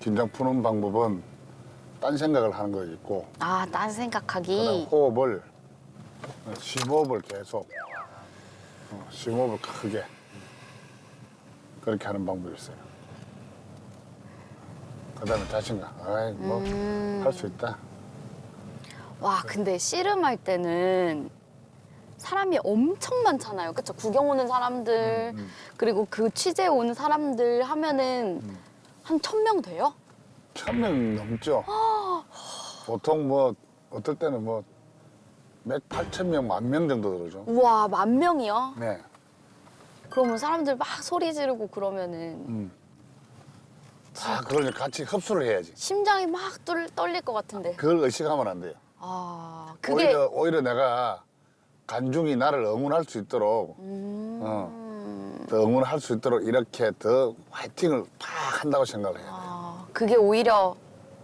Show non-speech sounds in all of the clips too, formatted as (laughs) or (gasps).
긴장 푸는 방법은 딴 생각을 하는 거 있고 아, 딴 그다음 생각하기. 호흡을 심호흡을 계속 어, 심호흡을 크게 그렇게 하는 방법이 있어요. 그다음에 자신감. 아이 뭐 할 수 있다. 와, 근데 씨름할 때는 사람이 엄청 많잖아요. 그쵸? 구경 오는 사람들, 음, 그리고 그 취재 오는 사람들 하면은 한천 명 돼요? 천명 넘죠. (gasps) 보통 뭐 어떨 때는 뭐몇 팔천 명, 만 명 정도 들어오죠. 우와, 만 명이요? 네. 그러면 사람들 막 소리 지르고 그러면은 음. 다 그걸 같이 흡수를 해야지. 심장이 막 뚫, 떨릴 것 같은데. 그걸 의식하면 안 돼요. 아, 그게. 오히려 오히려 내가 간중이 나를 응원할 수 있도록 음. 어, 더 응원할 수 있도록 이렇게 더 화이팅을 팍 한다고 생각을 해요. 아, 그게 오히려,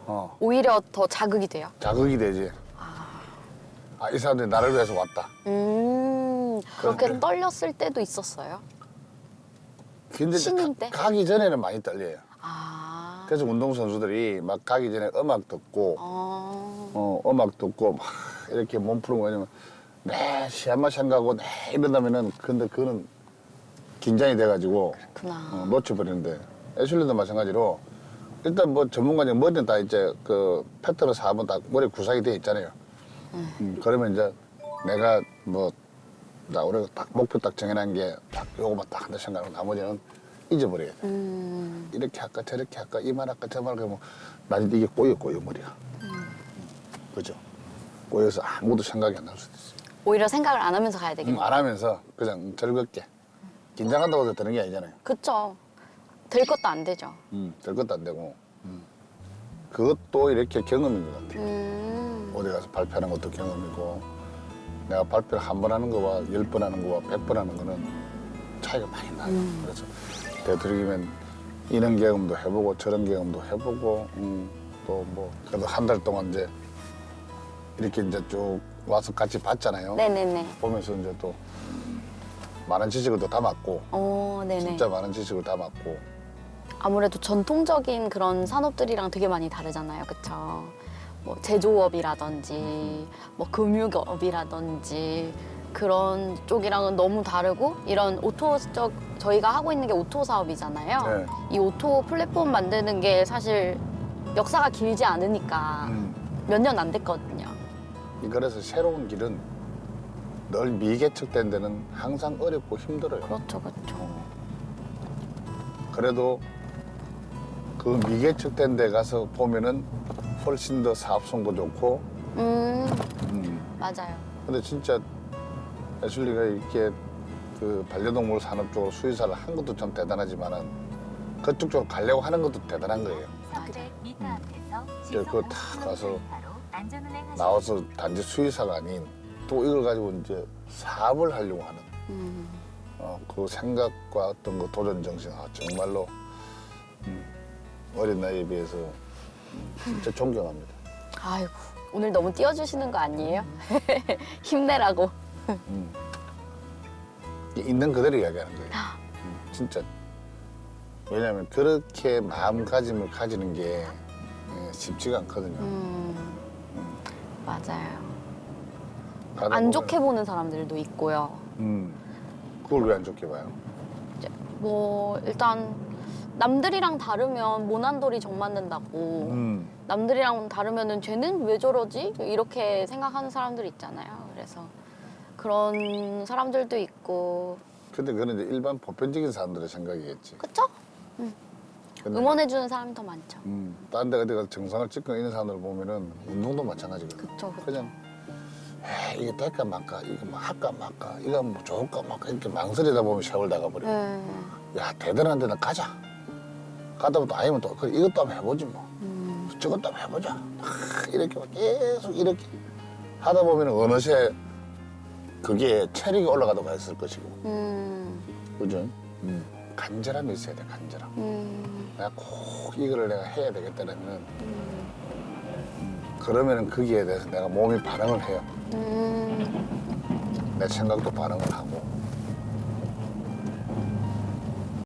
어, 오히려 더 자극이 돼요. 자극이 되지. 아, 이 사람들이 나를 위해서 왔다. 음, 그렇게. 떨렸을 때도 있었어요? 근데 이제 신인 가- 때? 가 기 전에는 많이 떨려요. 아. 그래서 운동선수들이 막 가기 전에 음악 듣고 어. 어, 음악 듣고 막 (laughs) 이렇게 몸 푸는 거 왜냐면 매 시합만 생각하고 내 이런다면은 근데 그거는 긴장이 돼가지고 그렇구나. 어, 놓쳐버리는데 애슐리도 마찬가지로 일단 뭐 전문가님 머리는 다 이제 그 패턴을 4번 다 머리 구상이 돼 있잖아요. 음, 그러면 이제 내가 뭐나 우리가 딱 목표 딱 정해놓은 게 딱 요거만 딱 한다 생각하고 나머지는 잊어버려야 돼. 음. 이렇게 할까 저렇게 할까 이 말 할까 저 말 할까 뭐 나는 이게 꼬여 꼬여 머리가. 그죠? 꼬여서 아무것도 생각이 안 날 수도 있어. 오히려 생각을 안 하면서 가야 되겠네. 음, 안 하면서 그냥 즐겁게 긴장한다고 해서 되는 게 아니잖아요. 그쵸. 될 것도 안 되죠. 음, 될 것도 안 되고. 음. 그것도 이렇게 경험인 것 같아요. 음. 어디 가서 발표하는 것도 경험이고 내가 발표를 한 번 하는 거와 열 번 하는 거와 백 번 하는 거는 차이가 많이 나요. 음. 그래서 되도록이면 이런 경험도 해보고 저런 경험도 해보고 또뭐 그래도 한 달 동안 이제 이렇게 이제 쭉 와서 같이 봤잖아요. 네네네. 보면서 이제 또 많은 지식을 또 담았고 어, 네네. 진짜 많은 지식을 담았고 아무래도 전통적인 그런 산업들이랑 되게 많이 다르잖아요. 그쵸? 뭐 제조업이라든지 뭐 금융업이라든지 그런 쪽이랑은 너무 다르고 이런 오토적 저희가 하고 있는 게 오토 사업이잖아요. 네. 이 오토 플랫폼 만드는 게 사실 역사가 길지 않으니까 음. 몇 년 안 됐거든요. 그래서 새로운 길은 늘 미개척된 데는 항상 어렵고 힘들어요. 그렇죠, 그렇죠. 그래도 그 미개척된 데 가서 보면은 훨씬 더 사업성도 좋고 음, 음. 맞아요. 근데 진짜 애슐리가 이렇게 그 반려동물 산업 쪽으로 수의사를 한 것도 참 대단하지만은 그쪽 쪽으로 가려고 하는 것도 대단한 거예요. 300m 앞에서 예, 그거 다 가서 안전운행 하시기 나와서 단지 수의사가 아닌 또 이걸 가지고 이제 사업을 하려고 하는 음, 어, 그 생각과 어떤 그 도전 정신 아 정말로 음, 어린 나이에 비해서 음, 진짜 존경합니다. 아이고 오늘 너무 띄워주시는 거 아니에요? (laughs) 힘내라고. 음. 있는 그대로 이야기하는 거예요. 음, 진짜 왜냐하면 그렇게 마음가짐을 가지는 게 예, 쉽지가 않거든요. 음, 맞아요. 가다 안 보면, 좋게 보는 사람들도 있고요. 음, 그걸 왜 안 좋게 봐요? 뭐 일단 남들이랑 다르면 모난돌이 정 맞는다고. 음, 남들이랑 다르면은 쟤는 왜 저러지? 이렇게 생각하는 사람들 있잖아요. 그래서 그런 사람들도 있고, 근데 그건 이제 일반 보편적인 사람들의 생각이겠지. 그쵸? 근데, 응원해주는 사람이 더 많죠. 음, 딴 데 어디 가서 정상을 찍고 있는 사람들 보면은 운동도 마찬가지거든. 그쵸, 그쵸. 그냥 에이, 이게 될까 말까 이거 뭐 할까 말까 이거 뭐 좋을까 말까 이렇게 망설이다 보면 세월 나가버려 네. 야 대단한 데는 가자 가다 보면 또 아니면 또 그래, 이것도 한번 해보지 뭐 음, 저것도 한번 해보자 아, 이렇게 막 계속 이렇게 하다 보면 어느새 그게 체력이 올라가도 했을 것이고 음, 그죠? 음. 간절함이 있어야 돼 간절함. 음, 내가 꼭 이거를 내가 해야 되겠다라면 음, 그러면은 거기에 대해서 내가 몸이 반응을 해요. 음, 내 생각도 반응을 하고